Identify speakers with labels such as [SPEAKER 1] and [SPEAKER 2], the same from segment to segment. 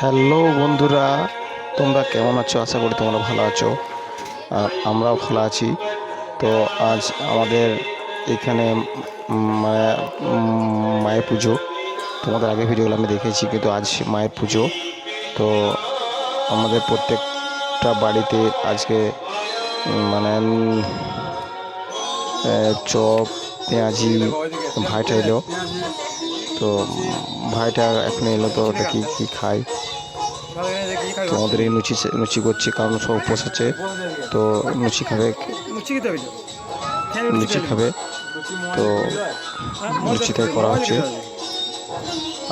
[SPEAKER 1] Hello বন্ধুরা, তোমরা কেমন আছো? আশা করি তোমরা ভালো আছো। আর আমরাও ভালো আছি। তো আজ আমাদের এখানে মানে মায়ের পুজো। তোমাদের আগে ভিডিওগুলো আমি দেখেছি, কিন্তু আজ মায়ের পুজো। তো আমাদের প্রত্যেকটা বাড়িতে আজকে মানে চপ, পেঁয়াজি, ভাইটা এলো। তো ভাইটা এখন এলো তো ওটা কি কি খায়? তো আমাদের এই লুচি লুচি করছে কারণ সব উপোস আছে। তো লুচি খাবে লুচি খাবে। তো লুচিটাই করা হচ্ছে।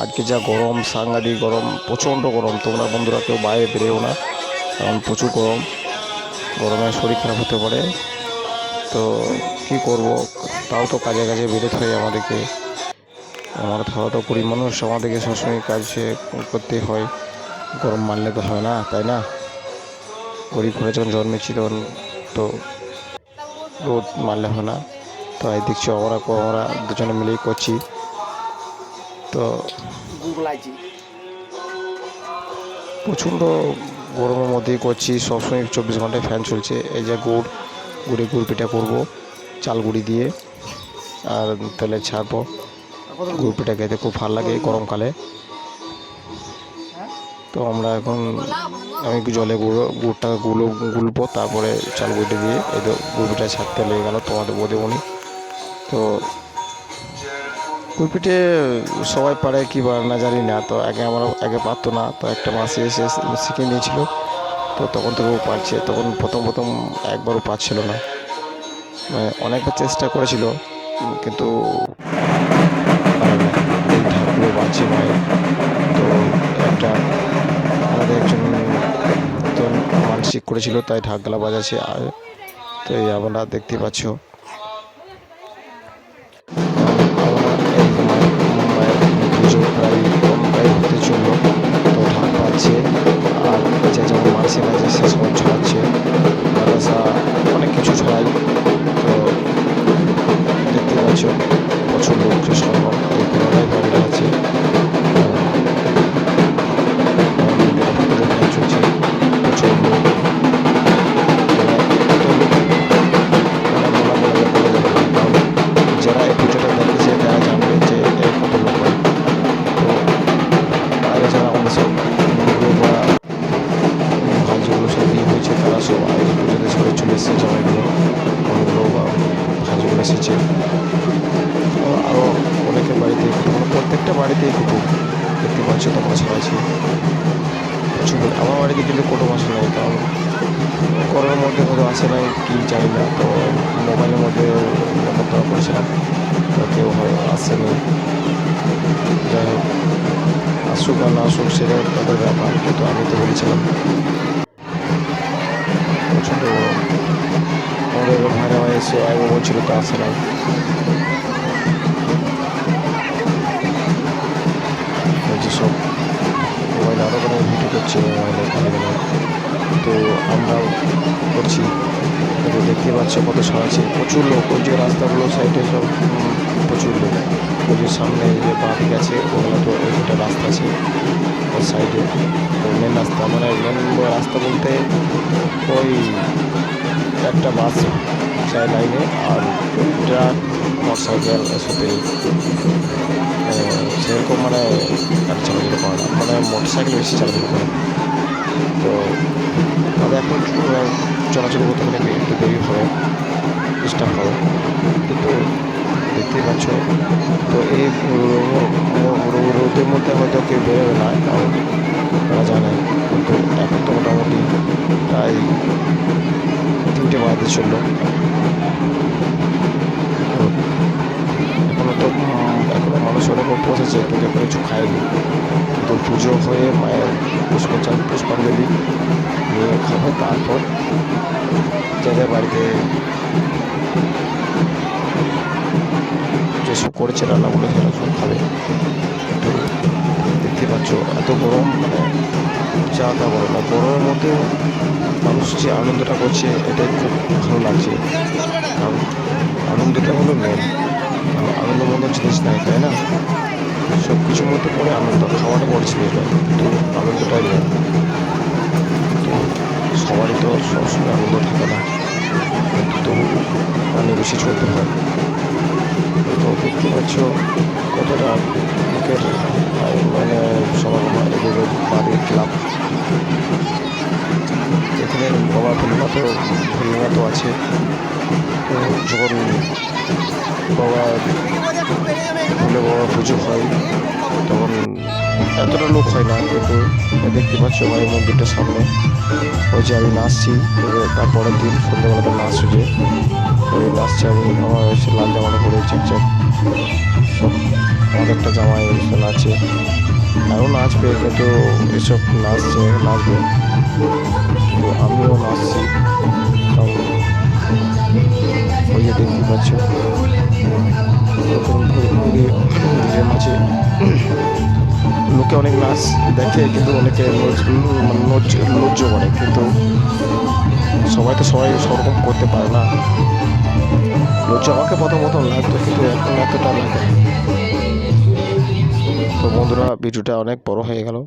[SPEAKER 1] আজকে যা গরম সাংঘাতিক গরম প্রচণ্ড গরম। তোমরা বন্ধুরা কেউ বাইরে বেরেও না কারণ প্রচুর গরম। গরমে শরীর খারাপ হতে পারে। তো কি করব? তাও তো কাজে কাজে বেরোতে হয় আমাদেরকে। আমরা খাওয়া তো করি। মানুষ আমাদেরকে সবসময় কাজ করতে হয়। গরম মারলে তো হয় না তাই না? গরিব ঘরে যখন জন্মেছি তখন তো রোদ মারলে হয় না। তো এই দেখছি আমরা আমরা দুজনে মিলেই করছি। তো প্রচণ্ড গরমের মধ্যেই করছি। সবসময় চব্বিশ ঘন্টায় ফ্যান চলছে। এই যে গুড় গুড়ে গুড় পিঠা করব চাল গুঁড়ি দিয়ে। আর তেলে ছাড়বো। গুড় খেতে খুব ভালো লাগে গরমকালে। তো আমরা এখন আমি জলে গুঁড়ো, গুড়টা গুলো, গুলবো, তারপরে চাল গুঁড়িটা দিয়ে এই তো গুড় পিঠা ছাড়তে লেগে গেলো তোমাদের বোধে উনি তো গুড় সবাই পারে কি পারে না জানি না, তো আগে আমরা, আগে পারতো না, তো একটা মাসে এসে শিখে নিয়েছিল। তো তখন তো ও পারছে, তখন প্রথম প্রথম একবারও পারছিল না। মানে অনেকবার চেষ্টা করেছিল, কিন্তু মানসিক করেছিল তাই ঢাকগুলা বাজাচ্ছে আর তো এই আপনারা দেখতে পাচ্ছ। বাড়িতেই কুটুম দেখতে পাচ্ছ তোমরা ছড়াইছি প্রচুর আমার বাড়িতে কিন্তু কুটুম আসে নাই, কারণ করোনার মধ্যে হয়তো আসে নাই, কি জানি না। তো মোবাইলের মধ্যে নেমন্তন্ন করেছিলাম তো কেউ হয় আসেনি যাই হোক, আসুক আর না আসুক, সেটা তাদের ব্যাপার। কিন্তু আমি তো বলেছিলাম প্রচণ্ড আমাদের ভাইরা ভাই এসে আগে বলছিল তো আসে নাই। মোবাইলে ভালো ভালো তো আমরাও করছি। তো দেখতে পাচ্ছ কত ছড়াচ্ছে প্রচুর লোক, ওই যে রাস্তাগুলো সাইডে সব প্রচুর লোক। ওই যে সামনে যে দিকে আছে ওগুলো তো একটা রাস্তা আছে ওর সাইডে মেন রাস্তা মানে মেন রাস্তা বলতে ওই একটা বাস যায় লাইনে আর ট্রাক মোটর সাইকেল এসবে সেরকম মানে গাড়ি চালাচল করে না মানে মোটর সাইকেল বেশি চালাচল করে তো তাদের এখন চলাচল করতে গেলে একটু- দেরি হবে ডিস্টার্ব হবে কিন্তু দেখতেই পাচ্ছ, তো এই রোদের মধ্যে হয়তো কেউ বেরোবে না, কারণ তারা জানে, কিন্তু এখন তো মোটামুটি প্রায় তিনটে বাজতে চলল। এখনও তো উম, এখনও মানুষ অনেক আছে কিন্তু এখন কিছু খায়নি কিন্তু পুজো হয়ে মায়ের পুষ্পচাল পুষ্পাঞ্জলি নিয়ে খাবে তারপর যাদের বাড়িতে যেসব করেছে রান্নাগুলো সেটা সব খাবে। কিন্তু দেখতে পাচ্ছ এত গরম মানে চা তা বলো না গরমের মধ্যে মানুষ যে আনন্দটা করছে এটাই খুব ভালো লাগছে। কারণ আনন্দটা হলো মেন মতো জিনিস নাই তাই না? সব কিছুর মধ্যে পরে আনন্দ, খাওয়াটা বড় ছিল কিন্তু আনন্দটাই নেই সবারই তো সবসময় আনন্দ থাকে না। কিন্তু তবু অনেক বেশি চলতে হয়। তো দেখতে পাচ্ছ তো ধন্যবাদ তো আছে। যখন বাবা ভুলে বাবা, পুজো হয়, তখন এতটা লোক হয় না, কিন্তু দেখতে পাচ্ছ মায়ের মন্দিরটার সামনে। ওই যে আমি নাচছি তারপরের দিন সন্ধ্যাবেলাতে নাচ যে ওই নাচছে আমি, আমার হয়েছে লাল জামাটা পরে চাকচাক সব একটা জামা নাচে আরও নাচবে, কিন্তু এসব নাচছে, নাচবে। আমিও নাচছি। ওই যে দেখতে পাচ্ছ। ভিড়ের মাঝে লোকে অনেক নাচ দেখে, কিন্তু অনেকে লজ্জ- করে কিন্তু সবাই তো সবাই সরকম করতে পারে না। লজ্জা আমাকে প্রথম প্রথম লাগতো, কিন্তু এখন এতটা লাগে। তো বন্ধুরা, ভিডিওটা অনেক বড় হয়ে গেল।